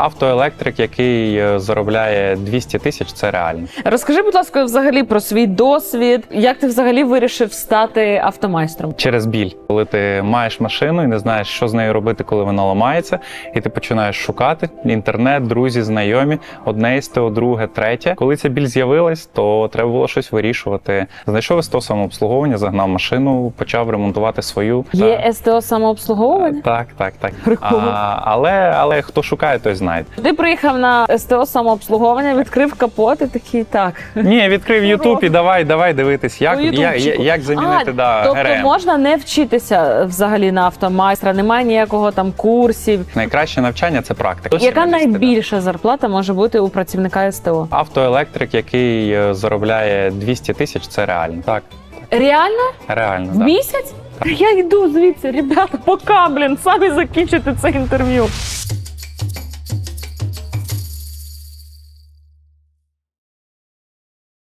Автоелектрик, який е, заробляє 200 тисяч, це реально. Розкажи, будь ласка, взагалі про свій досвід. Як ти взагалі вирішив стати автомайстром? Через біль, коли ти маєш машину і не знаєш, що з нею робити, коли вона ламається, і ти починаєш шукати інтернет, друзі, знайомі, одне СТО, друге, третє. Коли ця біль з'явилась, то треба було щось вирішувати. Знайшов СТО самообслуговування, загнав машину, почав ремонтувати свою. Є СТО самообслуговування? Так, так, так. Прикольно. А, але, але хто шукає, той знає. Ти приїхав на СТО самообслуговування, відкрив капот і такий так. Ні, відкрив Ютуб і давай, давай дивитись, як, Ну, як, як замінити А, да, тобто ГРМ. можна не вчитися взагалі на автомайстра, немає ніякого там курсів. Найкраще навчання це практика. Яка 70, да. найбільша зарплата може бути у працівника СТО? Автоелектрик, який е, заробляє 200 тисяч, це реально. Так, Реально? реально. В Да. місяць? Я йду звідси, ребята, пока, блін, самі закінчите це інтерв'ю.